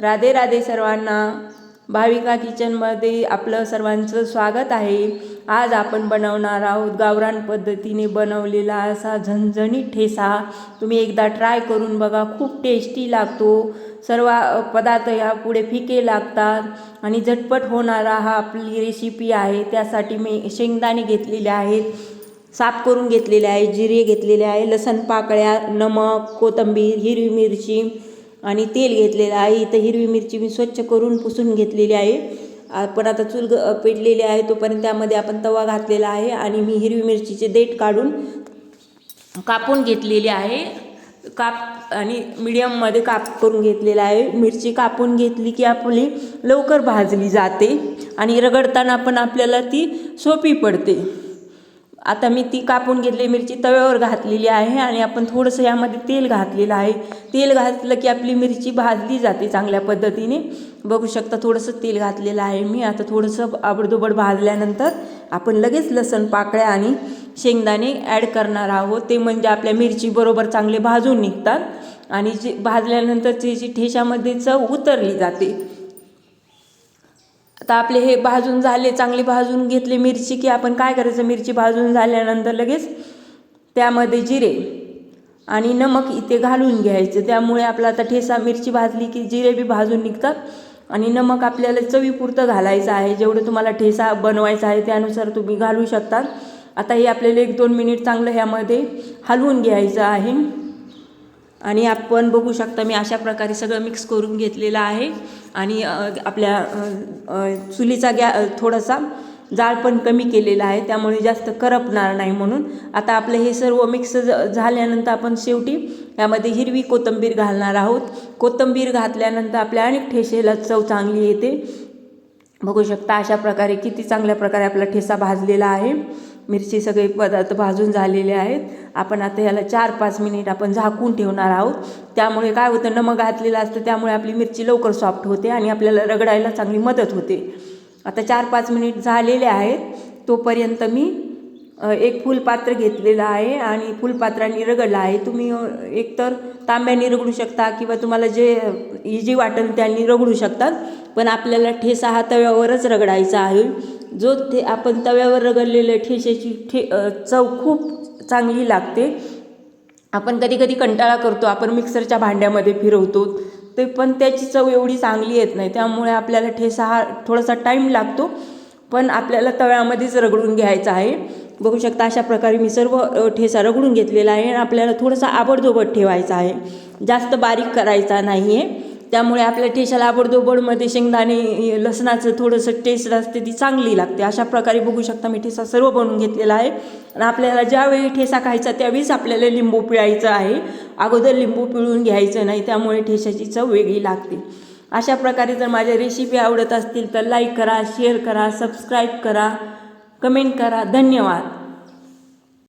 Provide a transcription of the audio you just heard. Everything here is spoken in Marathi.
राधे राधे सर्वांना. भाविका किचनमध्ये आपलं सर्वांचं स्वागत आहे. आज आपण बनवणार आहोत गावरान पद्धतीने बनवलेला असा झणझणीत ठेसा. तुम्ही एकदा ट्राय करून बघा खूप टेस्टी लागतो. सर्व पदार्थ पदार्थ यापुढे फिके लागतात आणि झटपट होणारा हा आपली रेसिपी आहे. त्यासाठी मी शेंगदाणे घेतलेले आहेत साफ करून घेतलेले आहे जिरे घेतलेले आहे लसण पाकळ्या नमक कोथिंबीर हिरवी मिरची आणि तेल घेतलेलं आहे. इथं हिरवी मिरची मी स्वच्छ करून पुसून घेतलेली आहे. आपण आता चूल पेटलेली आहे. तोपर्यंत त्यामध्ये आपण तवा घातलेला आहे आणि मी हिरवी मिरचीचे देठ काढून कापून घेतलेली आहे. काप आणि मिडियममध्ये काप करून घेतलेला आहे. मिरची कापून घेतली की आपली लवकर भाजली जाते आणि रगडताना पण आपल्याला ती सोपी पडते. आता मी ती कापून घेतली मिरची तव्यावर घातलेली आहे आणि आपण थोडंसं यामध्ये तेल घातलेलं आहे. तेल घातलं की आपली मिरची भाजली जाते चांगल्या पद्धतीने. बघू शकता थोडंसं तेल घातलेलं आहे मी. आता थोडंसं आबडदोबड भाजल्यानंतर आपण लगेच लसण पाकळ्या आणि शेंगदाणे ॲड करणार आहोत. ते म्हणजे आपल्या मिरचीबरोबर चांगले भाजून निघतात आणि जे भाजल्यानंतर त्याची ठेशामध्ये चव उतरली जाते. आता आपले हे भाजून झाले चांगले भाजून घेतले मिरची की आपण काय करायचं? मिरची भाजून झाल्यानंतर लगेच त्यामध्ये जिरे आणि नमक इथे घालून घ्यायचं. त्यामुळे आपला आता ठेसा मिरची भाजली की जिरे बी भाजून निघतात आणि नमक आपल्याला चवीपुरतं घालायचं आहे. जेवढं तुम्हाला ठेसा बनवायचा आहे त्यानुसार तुम्ही घालू शकता. आता हे आपल्याला एक दोन मिनिट चांगलं ह्यामध्ये हलवून घ्यायचं आहे. आणि आपण बघू शकता मी अशा प्रकारे सगळं मिक्स करून घेतलेलं आहे. आणि आपल्या चुलीचा गॅ थोडासा जाळ पण कमी केलेला आहे. त्यामुळे जास्त करपणार नाही म्हणून. आता आपलं हे सर्व मिक्स ज- झाल्यानंतर आपण शेवटी यामध्ये हिरवी कोथिंबीर घालणार आहोत. कोथिंबीर घातल्यानंतर आपल्या अनेक ठेसेला चव चांगली येते. बघू शकता अशा प्रकारे किती चांगल्या प्रकारे आपला ठेसा भाजलेला आहे. मिरची सगळे पदार्थ भाजून झालेले आहेत. आपण आता याला चार पाच मिनिट आपण झाकून ठेवणार आहोत. त्यामुळे काय होतं नमक घातलेलं असतं त्यामुळे आपली मिरची लवकर सॉफ्ट होते आणि आपल्याला रगडायला चांगली मदत होते. आता चार पाच मिनिट झालेले आहेत. तोपर्यंत मी एक फुलपात्र घेतलेलं आहे आणि फुलपात्राने रगडलं आहे. तुम्ही एकतर तांब्याने रगडू शकता किंवा तुम्हाला जे इजी वाटेल त्यांनी रगडू शकतात. पण आपल्याला ठेसा हा तव्यावरच रगडायचा आहे. जो ते आपण तव्यावर रगडलेल्या ठेशाची ठे चव खूप चांगली लागते. आपण कधी कधी कंटाळा करतो. आपण मिक्सरच्या भांड्यामध्ये फिरवतो. ते पण त्याची चव एवढी चांगली येत नाही. त्यामुळे आपल्याला ठेसा हा थोडासा टाईम लागतो. पण आपल्याला तव्यामध्येच रगडून घ्यायचा आहे. बघू शकता अशा प्रकारे मी सर्व ठेसा रगडून घेतलेला आहे आणि आपल्याला थोडासा आबडधोबड ठेवायचा आहे. जास्त बारीक करायचा नाही आहे त्यामुळे आपल्या ठेशाला आबडधोबडमध्ये शेंगदाणे लसणाचं थोडंसं टेस्ट असते ती चांगली लागते. अशा प्रकारे बघू शकता मी ठेसा सर्व बनवून घेतलेला आहे. आणि आपल्याला ज्यावेळी ठेसा खायचा त्यावेळीच आपल्याला लिंबू पिळायचं आहे. अगोदर लिंबू पिळून घ्यायचं नाही त्यामुळे ठेशाची चव वेगळी लागते. अशा प्रकारे जर माझ्या रेसिपी आवडत असतील तर लाईक करा शेअर करा सबस्क्राईब करा. कमेंट करा. धन्यवाद.